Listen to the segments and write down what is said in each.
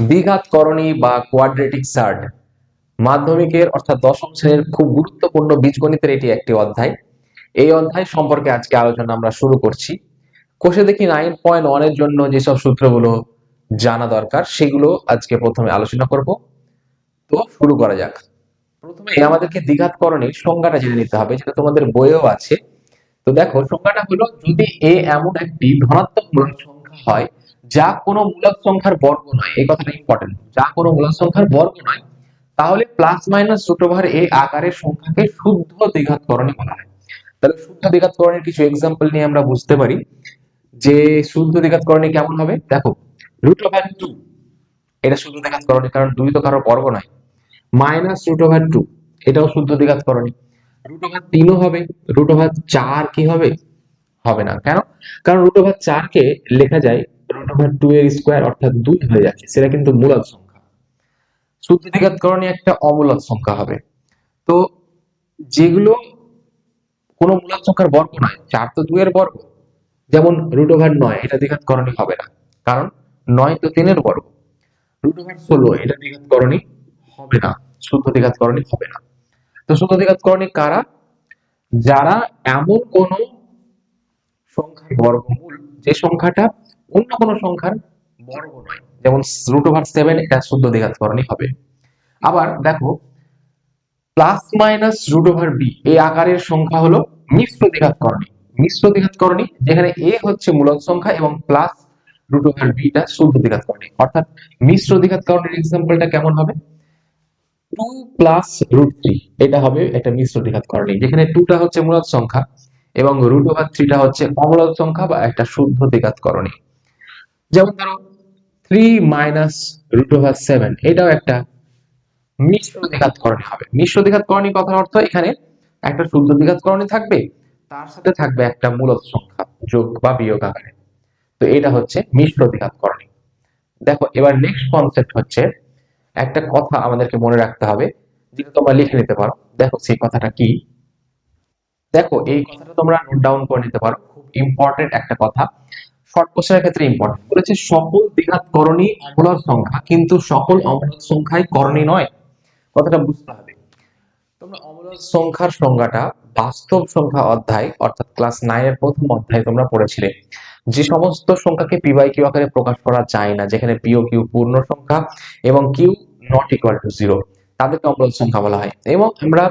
দ্বিঘাতকরণী বা কোয়াড্রেটিক সার্ড মাধ্যমিকের অর্থাৎ দশম শ্রেণির খুব গুরুত্বপূর্ণ বীজগণিতের এটি একটি অধ্যায়। এই অধ্যায় সম্পর্কে আজকে আলোচনা আমরা শুরু করছি। কোষে দেখি নাইন পয়েন্ট ওয়ানের জন্য যেসব সূত্রগুলো জানা দরকার, সেগুলো আজকে প্রথমে আলোচনা করব। তো শুরু করা যাক। প্রথমে আমাদেরকে দ্বিঘাতকরণের সংজ্ঞাটা জেনে নিতে হবে, যেটা তোমাদের বইয়েও আছে। তো দেখো, সংজ্ঞাটা হলো, যদি এ এমন একটি ধনাত্মক মূলক সংখ্যা হয় যা কোনো মূলক সংখ্যার বর্গ নয়, এই কথাটা ইম্পর্টেন্ট যা কোনো মূলক সংখ্যার বর্গ নয়, তাহলে plus minus root over a আকারের সংখ্যাকে শুদ্ধ দ্বিঘাতকরণী বলা হয়। তাহলে শুদ্ধ দ্বিঘাতকরণের কিছু এক্সাম্পল নিয়ে আমরা বুঝতে পারি যে শুদ্ধ দ্বিঘাতকরণী কেমন হবে। দেখো রুট ওভার টু এটা শুদ্ধ দ্বিঘাতকরণী কারণ দুই তো কারও বর্গ নয়। মাইনাস রুট ওভার টু এটাও শুদ্ধ দ্বিঘাতকরণী। রুট ওভার তিনও হবে রুট ওভার চার কি হবে? হবে না। কেন? কারণ রুট ওভার চারকে লেখা যায় ওভার টু এর স্কোয়ার অর্থাৎ দুই হয়ে যাচ্ছে। সেটা কিন্তু মূলক সংখ্যা। শুদ্ধ দ্বিঘাতকরণী একটা অমূলক সংখ্যা হবে। তো যেগুলো কোনো মূলক সংখ্যার বর্গ নয় তো বর্গ। যেমন এটা হবে না। কারণ নয় তো তিনের বর্গ। রুট ওভার ষোলো, এটা দ্বিঘাতকরণী হবে না। শুদ্ধ হবে না। তো শুদ্ধ কারা? যারা এমন কোন সংখ্যার বর্গমূল, যে সংখ্যাটা অন্য কোনো সংখ্যার বর্গ নয়। যেমন রুট ওভার সেভেন এটা শুদ্ধ দ্বিঘাতকরণী হবে। আবার দেখো plus minus root over b এই আকারের সংখ্যা হলো মিশ্র দ্বিঘাতকরণী মিশ্র দ্বিঘাতকরণী যেখানে এ হচ্ছে মূলক সংখ্যা এবং প্লাস রুট ওভার বিটা শুদ্ধ দ্বিঘাতকরণী অর্থাৎ মিশ্র দ্বিঘাতকরণের এক্সাম্পলটা কেমন হবে? টু প্লাস রুট থ্রি এটা হবে একটা মিশ্র দ্বিঘাতকরণী যেখানে টুটা হচ্ছে মূলক সংখ্যা এবং রুট ওভার থ্রিটা হচ্ছে অমূলক সংখ্যা বা একটা শুদ্ধ দ্বিঘাতকরণী যেমন ধরো three minus root over seven এটাও একটা মিশ্র দ্বিঘাতকরণী হবে। মিশ্র দ্বিঘাতকরণী কথার অর্থ এখানে একটা শুদ্ধ দ্বিঘাতকরণী থাকবে, তার সাথে থাকবে একটা মূলত সংখ্যা যোগ বা বিয়োগ আকারে। তো এটা হচ্ছে মিশ্র দ্বিঘাতকরণী দেখো, এবার নেক্সট কনসেপ্ট হচ্ছে একটা কথা আমাদেরকে মনে রাখতে হবে যেটা তোমরা লিখে নিতে পারো। দেখো, সেই কথাটা কি? দেখো, এই কথাটা তোমরা নোট ডাউন করে নিতে পারো। খুব ইম্পর্টেন্ট একটা কথা। শর্ট কোশ্চেনের ক্ষেত্রে ইম্পর্টেন্ট বলেছে, সকল দ্বিঘাতকরণী অমূলক সংখ্যা, কিন্তু সকল অমূলক সংখ্যাই করণী নয়। কথাটা বুঝতে হবে। তোমরা অমূলক সংখ্যার সংজ্ঞাটা বাস্তব সংখ্যা অধ্যায়, অর্থাৎ ক্লাস নাইন এর প্রথম অধ্যায় তোমরা পড়েছিলে। যে সমস্ত সংখ্যাকে পি বাই কিউ আকারে প্রকাশ করা যায় না, যেখানে পিও কিউ পূর্ণ সংখ্যা এবং q not equal to zero তাদেরকে অমূলক সংখ্যা বলা হয়। এবং আমরা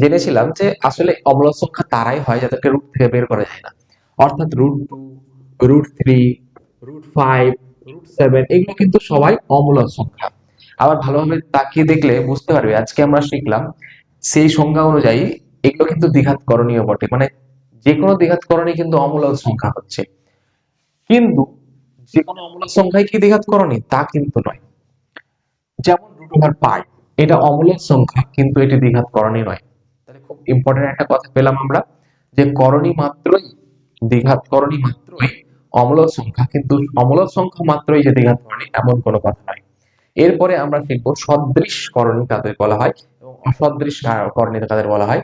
জেনেছিলাম যে আসলে অমূলক সংখ্যা তারাই হয়, যাদেরকে রুট থেকে বের করা যায় না। অর্থাৎ root two root three root five root seven এগুলো কিন্তু সবাই অমূলক সংখ্যা। আবার ভালোভাবে তাকিয়ে দেখলে বুঝতে পারবে, আজকে আমরা শিখলাম সেই সংজ্ঞা অনুযায়ী এগুলো কিন্তু দ্বিঘাত করণীয় বটে। মানে যে কোনো দ্বিঘাত করণী কিন্তু অমূলক সংখ্যা হচ্ছে। কিন্তু যে কোনো অমূলক সংখ্যাই কি দ্বিঘাত করণী? তা কিন্তু নয়। যেমন রুট ওভার পাই এটা অমূলক সংখ্যা, কিন্তু এটি দ্বিঘাত করণী নয়। তাহলে খুব ইম্পর্টেন্ট একটা কথা পেলাম আমরা, যে করণী মাত্রই, দ্বিঘাত করণী মাত্রই অমূলক সংখ্যা, কিন্তু অমূলক সংখ্যা মাত্রই যে দ্বিঘাত করণী এমন কোনো কথা নয় এরপরে আমরা শিখব সদৃশ করণী কাদের বলা হয় এবং অসদৃশ করণী কাদের বলা হয়।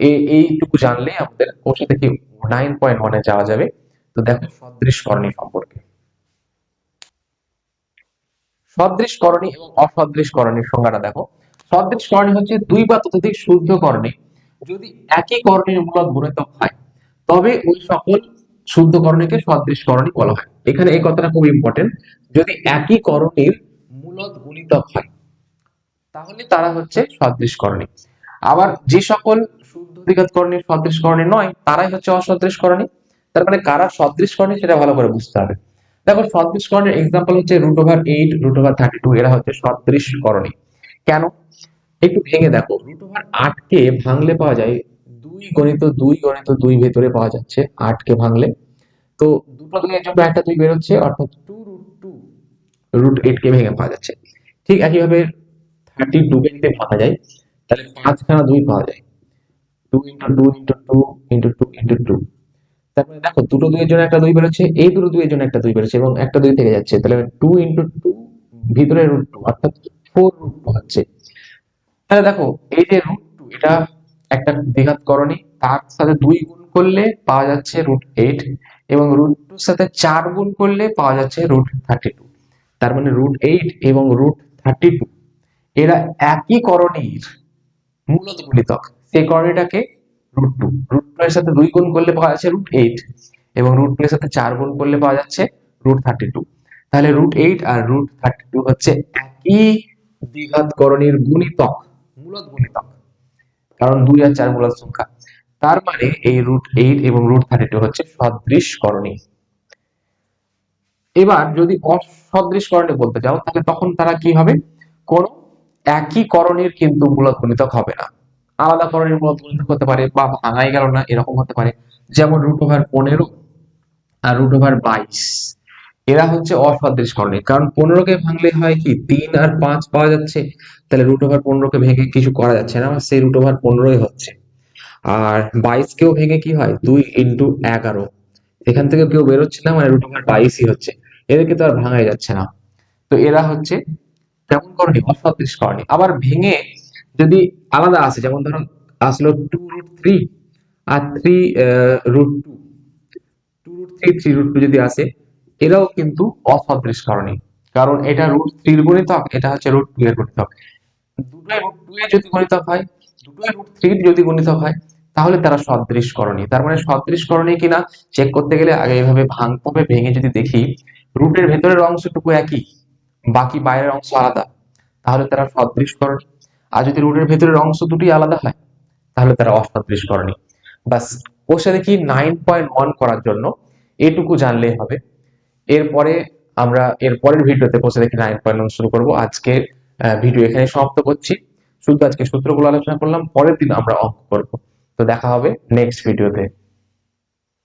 এই এইটুকু জানলে আমাদের কোষে থেকে নাইন পয়েন্ট ওয়ানে যাওয়া যাবে। তো দেখো সদৃশ করণী সম্পর্কে। সদৃশ করণী এবং অসদৃশ করণীর সংজ্ঞাটা দেখো। সদৃশ করণী হচ্ছে দুই বা ততোধিক শুদ্ধ করণী যদি একই করণীর মূলক গুণিতক হয়, তবে ওই সকল শুদ্ধ করণীকে সদৃশ করণী বলা হয়। এখানে এই কথাটা খুব ইম্পর্টেন্ট যদি একই করণীর মূলদ গুণিতক হয়, তাহলে তারা হচ্ছে সদৃশ করণী আবার যে সকল শুদ্ধ দ্বিঘাত করণী সদৃশ করণী নয়, তারাই হচ্ছে অসদৃশ করণী তার মানে কারা সদৃশ করণী সেটা ভালো করে বুঝতে হবে। দেখো সদৃশ করণের এক্সাম্পল হচ্ছে root over eight root over thirty two এরা হচ্ছে সদৃশ করণী কেন? একটু ভেঙে দেখো রুট ওভার আটকে ভাঙলে পাওয়া যায় গণিত দুই গণিত দুই ভেতরে পাওয়া যাচ্ছে আটকে ভাঙলে। তো দুটো দুইয়ের জন্য একটা দুই বেরোচ্ছে অর্থাৎ two root two root eight কে ভেঙে পাওয়া যাচ্ছে। ঠিক একইভাবে থার্টি টু কে যদি ভাঙা যায় তাহলে পাঁচখানা দুই পাওয়া যায়। Two into two into two into two into two তারপরে দেখো দুটো দুইয়ের জন্য একটা দুই বেরোচ্ছে এই দুটো দুইয়ের জন্য একটা দুই বেরোচ্ছে এবং একটা দুই থেকে যাচ্ছে তাহলে টু ইন্টু টু ভিতরে রুট টু অর্থাৎ ফোর রুট টু হচ্ছে। তাহলে দেখো এই যে রুট টু এটা একটা দ্বিঘাত করণী তার সাথে দুই গুণ করলে পাওয়া যাচ্ছে রুট এইট এবং রুট টুর সাথে চার গুণ করলে পাওয়া যাচ্ছে রুট থার্টি টু তার মানে রুট এইট এবং রুট থার্টি টু এরা একই করণীর মূলত গুণিতক। সেই করণীটাকে রুট টু রুট টু এর সাথে দুই গুণ করলে পাওয়া যাচ্ছে রুট এইট এবং রুট টু এর সাথে চার গুণ করলে পাওয়া যাচ্ছে রুট থার্টি টু তাহলে রুট এইট আর রুট থার্টি টু হচ্ছে একই দ্বিঘাত করণীর গুণিতক, মূলত গুণিতক। কারণ দুই আর চার মূলত সংখ্যা। তার মানে এই রুট এইট এবং রুট থার্টি টু হচ্ছে সদৃশ করণী এবার যদি অসদৃশ করণী বলতে যাও, তাহলে তখন তারা কি হবে? কোন একই করণীর কিন্তু মূলত গুণিতক হবে না। আলাদা করণীর মূলত গুণিতক হতে পারে বা ভাঙাই গেল না, এরকম হতে পারে। যেমন রুট ওভার পনেরো আর রুট ওভার বাইশ। এরা হচ্ছে অসদৃশ করণী কারণ পনেরোকে ভাঙলে হয় কি, তিন আর পাঁচ পাওয়া যাচ্ছে, তাহলে রুট ওভার পনেরোকে ভেঙে কিছু করা যাচ্ছে না, সেই রুট ওভার পনেরোই হচ্ছে। আর বাইশকেও ভেঙে কি হয়, দুই ইন্টু এগারো। এখান থেকে কেউ বেরোচ্ছে না মানে রুট ওভার বাইশই হচ্ছে। এদেরকে তো আর ভাঙাই যাচ্ছে না। তো এরা হচ্ছে কেমন করণী অসদৃশ করণী আবার ভেঙে যদি আলাদা আসে, যেমন ধরো আসলো টু রুট থ্রি আর three root two two root three three root two যদি আসে এরাও কিন্তু অসদৃশ করণী এটা রুট থ্রির গুণিতক এটা হচ্ছে রুট টু এর গুণিতক দুটোই রুট টু এর যদি গুণিতক হয়, দুটোই রুট থ্রির যদি গুণিতক হয়, তাহলে তারা সদৃশ করণী তার মানে সদৃশ করণী কিনা চেক করতে গেলে আগে এভাবে ভাঙতে হবে ভেঙে যদি দেখি রুটের ভেতরের অংশটুকু একই, বাকি বাইরের অংশ আলাদা, তাহলে তারা সদৃশ করণী আর যদি রুটের ভেতরের অংশ দুটি আলাদা হয়, তাহলে তারা অসদৃশ করণী বাস বসে দেখি নাইন পয়েন্ট ওয়ান করার জন্য এটুকু জানলেই হবে। এরপরে আমরা এরপরের ভিডিওতে বসে দেখি নাইন পয়েন্ট শুরু করব। আজকে ভিডিও এখানে সমাপ্ত করছি। শুধু আজকে সূত্রগুলো আলোচনা করলাম, পরের দিন আমরা অঙ্ক করব। তো দেখা হবে নেক্সট ভিডিওতে